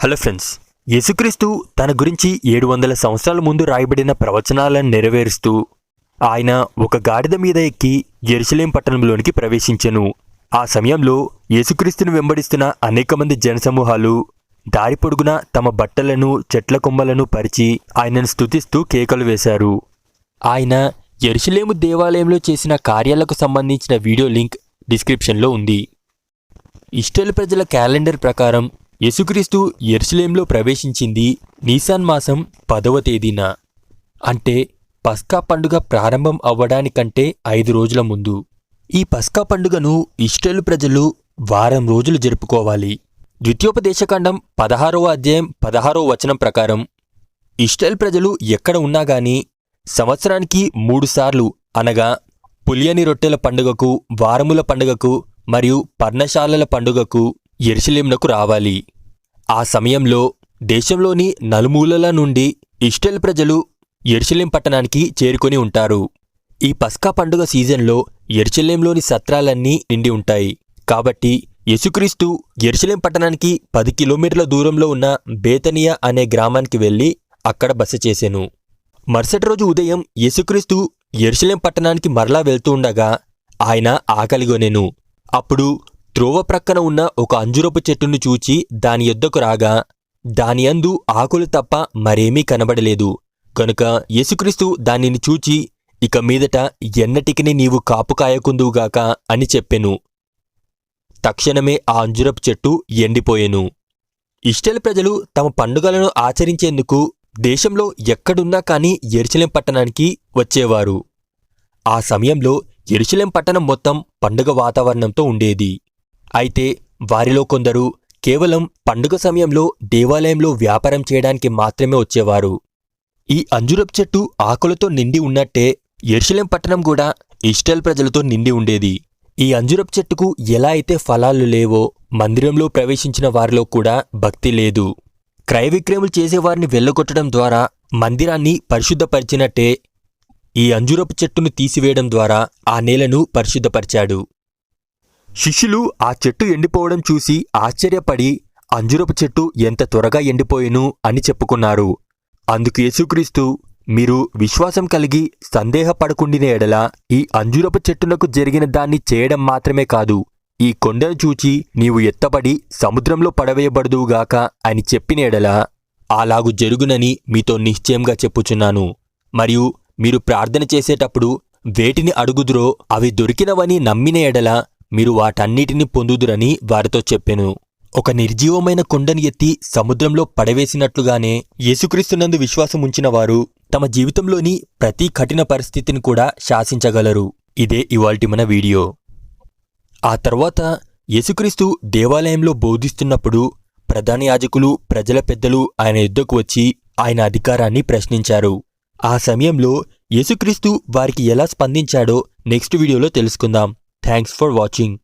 Hello friends యేసుక్రీస్తు తన గురించి ఏడు వందల సంవత్సరాల ముందు రాయబడిన ప్రవచనాలను నెరవేరుస్తూ ఆయన ఒక గాడిద మీద ఎక్కి ఎరుసలేం పట్టణంలోనికి ప్రవేశించెను. ఆ సమయంలో యేసుక్రీస్తును వెంబడిస్తున్న అనేక మంది జనసమూహాలు దారి పొడుగున తమ బట్టలను చెట్ల కొమ్మలను పరిచి ఆయనను స్తుతిస్తూ కేకలు వేశారు. ఆయన ఎరుసలేము దేవాలయంలో చేసిన కార్యాలకు సంబంధించిన వీడియో లింక్ డిస్క్రిప్షన్లో ఉంది. ఇస్టల్ ప్రజల క్యాలెండర్ ప్రకారం యేసుక్రీస్తు ఎరుసలేంలో ప్రవేశించింది నీసాన్ మాసం పదవ తేదీన. అంటే పస్కా పండుగ ప్రారంభం అవ్వడానికంటే ఐదు రోజుల ముందు. ఈ పస్కా పండుగను ఇస్టేలు ప్రజలు వారం రోజులు జరుపుకోవాలి. ద్వితీయోపదేశకాండం పదహారవ అధ్యాయం పదహారవ వచనం ప్రకారం ఇస్టేల్ ప్రజలు ఎక్కడ ఉన్నా గాని సంవత్సరానికి మూడుసార్లు అనగా పులియని రొట్టెల పండుగకు వారముల పండుగకు మరియు పర్ణశాలల పండుగకు ఎరుసలేంనకు రావాలి. ఆ సమయంలో దేశంలోని నలుమూలల నుండి ఇస్టేల్ ప్రజలు ఎరుసలేం పట్టణానికి చేరుకొని ఉంటారు. ఈ పస్కా పండుగ సీజన్లో ఎరుసలేంలోని సత్రాలన్నీ నిండి ఉంటాయి. కాబట్టి యేసుక్రీస్తు ఎరుసలేం పట్టణానికి పది కిలోమీటర్ల దూరంలో ఉన్న బేతనియా అనే గ్రామానికి వెళ్ళి అక్కడ బస చేసెను. మరుసటి రోజు ఉదయం యేసుక్రీస్తు ఎరుసలేం పట్టణానికి మరలా వెళ్తూ ఉండగా ఆయన ఆకలిగొనెను. అప్పుడు త్రోవ ప్రక్కన ఉన్న ఒక అంజురపు చెట్టును చూచి దాని యొద్దకు రాగా దాని యందు ఆకులు తప్ప మరేమీ కనబడలేదు. కనుక యేసుక్రీస్తు దానిని చూచి ఇక మీదట ఎన్నటికిని నీవు కాపు కాయకుందువుగాక అని చెప్పెను. తక్షణమే ఆ అంజురపు చెట్టు ఎండిపోయెను. ఇష్టల ప్రజలు తమ పండుగలను ఆచరించేందుకు దేశంలో ఎక్కడున్నా కానీ ఎరుచలేం పట్టణానికి వచ్చేవారు. ఆ సమయంలో ఎరుచలేం పట్టణం మొత్తం పండుగ వాతావరణంతో ఉండేది. అయితే వారిలో కొందరు కేవలం పండుగ సమయంలో దేవాలయంలో వ్యాపారం చేయడానికి మాత్రమే వచ్చేవారు. ఈ అంజురపు చెట్టు ఆకులతో నిండి ఉన్నట్టే ఎర్షలేం పట్టణం కూడా ఇస్టల్ ప్రజలతో నిండి ఉండేది. ఈ అంజురపు చెట్టుకు ఎలా అయితే ఫలాలు లేవో మందిరంలో ప్రవేశించిన వారిలో కూడా భక్తి లేదు. క్రయ విక్రయములు చేసేవారిని వెళ్ళగొట్టడం ద్వారా మందిరాన్ని పరిశుద్ధపరిచినట్టే ఈ అంజురపు చెట్టును తీసివేయడం ద్వారా ఆ నేలను పరిశుద్ధపరిచాడు. శిష్యులు ఆ చెట్టు ఎండిపోవడం చూసి ఆశ్చర్యపడి అంజురపు చెట్టు ఎంత త్వరగా ఎండిపోయేను? అని చెప్పుకున్నారు. అందుకు యేసుక్రీస్తు మీరు విశ్వాసం కలిగి సందేహపడకుండిన ఎడల ఈ అంజురపు చెట్టునకు జరిగిన దాన్ని చేయడం మాత్రమే కాదు ఈ కొండను చూచి నీవు ఎత్తబడి సముద్రంలో పడవేయబడుదువుగాక అని చెప్పిన ఎడల అలాగు జరుగునని మీతో నిశ్చయంగా చెప్పుచున్నాను. మరియు మీరు ప్రార్థన చేసేటప్పుడు వేటిని అడుగుదురో అవి దొరికినవని నమ్మిన ఎడల మీరు వాటన్నిటిని పొందుదురని వారితో చెప్పెను. ఒక నిర్జీవమైన కొండని ఎత్తి సముద్రంలో పడవేసినట్లుగానే యేసుక్రీస్తునందు విశ్వాసం ఉంచిన వారు తమ జీవితంలోని ప్రతి కఠిన పరిస్థితిని కూడా శాసించగలరు. ఇదే ఇవాల్టి మన వీడియో. ఆ తర్వాత యేసుక్రీస్తు దేవాలయంలో బోధిస్తున్నప్పుడు ప్రధాన యాజకులు ప్రజల పెద్దలు ఆయన యుద్ధకు వచ్చి ఆయన అధికారాన్ని ప్రశ్నించారు. ఆ సమయంలో యేసుక్రీస్తు వారికి ఎలా స్పందించాడో నెక్స్ట్ వీడియోలో తెలుసుకుందాం. thanks for watching.